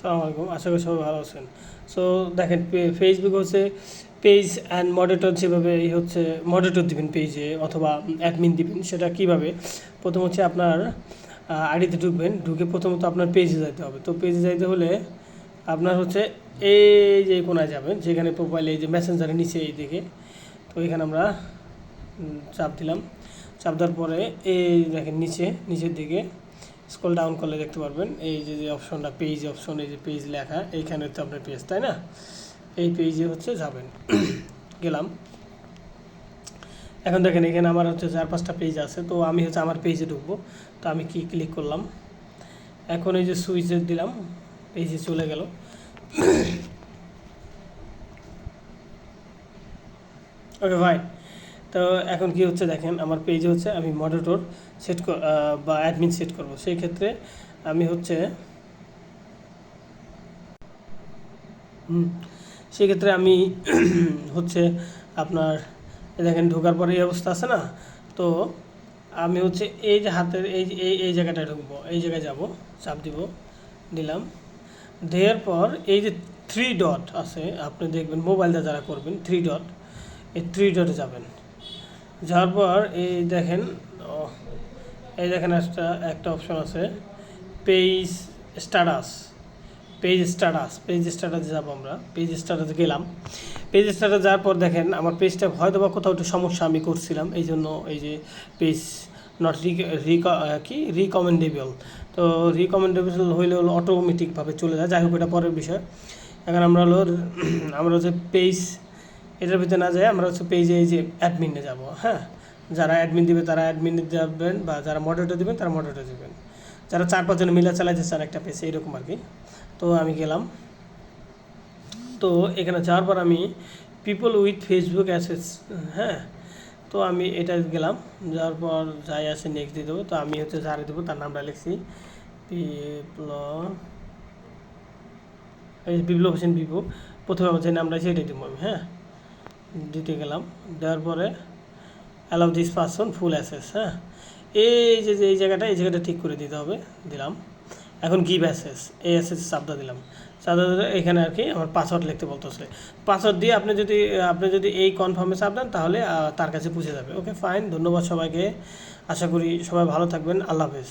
সালাম আলাইকুম আশা করি সবাই ভালো আছেন। সো দেখেন ফেসবুক হচ্ছে পেজ অ্যান্ড মডারেটর যেভাবে এই হচ্ছে মডারেটর দিবেন পেজে অথবা অ্যাডমিন দিবেন, সেটা কীভাবে? প্রথম হচ্ছে আপনার আইডিতে ঢুকবেন, ঢুকে প্রথমত আপনার পেজে যাইতে হবে। তো পেজে যাইতে হলে আপনার হচ্ছে এই যে কোনায় যাবেন, যেখানে প্রোফাইলে এই যে মেসেঞ্জারের নিচে এই দিকে। তো এখানে আমরা চাপ দিলাম। চাপ দেওয়ার পরে এই দেখেন নিচে, নিচের দিকে স্ক্রল ডাউন করলে দেখতে পারবেন। এই যে যে অপশনটা পেজ অপশন এই যে পেজ লেখা, এইখানে হচ্ছে আপনার পেজ তাই না? এই পেজে হচ্ছে যাবেন। গেলাম। এখন দেখেন, এখানে আমার হচ্ছে চার পাঁচটা পেজ আছে, তো আমি হচ্ছে আমার পেজে ঢুকবো। তো আমি কি ক্লিক করলাম? এখন এই যে সুইচে দিলাম পেজে চলে গেল। ওকে ভাই তো এখন কি হচ্ছে দেখেন, আমার পেজে হচ্ছে আমি মডারেটর সেট বা অ্যাডমিন সেট করব। সেই ক্ষেত্রে আমি হচ্ছে সেক্ষেত্রে আমি হচ্ছে আপনার দেখেন ঢোকার পরে এই অবস্থা আছে না? তো আমি হচ্ছে এই যে হাতের এই এই এই জায়গাটায় ঢুকবো, এই জায়গায় যাব, চাপ দিব, দিলাম। দেওয়ার পর এই যে থ্রি ডট আছে, আপনি দেখবেন মোবাইলটা যারা করবেন থ্রি ডট এই থ্রি ডটে যাবেন। যাওয়ার পর এই দেখেন এই দেখেন একটা একটা অপশন আছে page status page status page স্ট্যাটাসে যাব আমরা পেজ স্ট্যাটাসে গেলাম। পেজ স্ট্যাটাস যাওয়ার পর দেখেন, আমার পেজটা হয়তো বা কোথাও একটু সমস্যা আমি করছিলাম, এই জন্য এই যে পেজ নট রিক কি? রিকমেন্ডেবল তো রিকমেন্ডেবল হইলে হলো অটোমেটিকভাবে চলে যায়। যাই হোক, এটা পরের বিষয়। এখন আমরা হলো, আমরা হচ্ছে পেজ এটার ভিতরে না যায় আমরা হচ্ছে পেজে এই যে অ্যাডমিনে যাব হ্যাঁ? যারা অ্যাডমিন দিবে তারা অ্যাডমিনে যাবেন বা যারা মডারেটর দিবেন তারা মডারেটর দেবেন। যারা চার পাঁচজন মিলে চালাইতে চান একটা পেজ এইরকম আর কি তো আমি গেলাম। তো এখানে যাওয়ার পর আমি পিপল উইথ ফেসবুক অ্যাসেস হ্যাঁ? তো আমি এটা গেলাম। যাওয়ার পর যাই আছে নেক্সট দিয়ে দেবো। তো আমি হচ্ছে যারে দেবো, তার নামটা লিখছি। পিপল বিপ্লব হোসেন বিপু প্রথমে আমার যে নামটা সেটাই দেবো আমি হ্যাঁ? দিতে গেলাম। দেওয়ার পরে allow this person full access হ্যাঁ? এই যে যে, এই জায়গাটা এই জায়গাটা ঠিক করে দিতে হবে, দিলাম। এখন গিভ অ্যাসেস এই অ্যাসেস চাপটা দিলাম। চাপটা দিলে এখানে আর কি আমার পাসওয়ার্ড লিখতে বলতেছে। পাসওয়ার্ড দিয়ে আপনি যদি আপনি যদি এই কনফার্মে চাপ দেন, তাহলে তার কাছে পুষে যাবে। ওকে ফাইন ধন্যবাদ সবাইকে। আশা করি সবাই ভালো থাকবেন। আল্লাহ হাফেজ।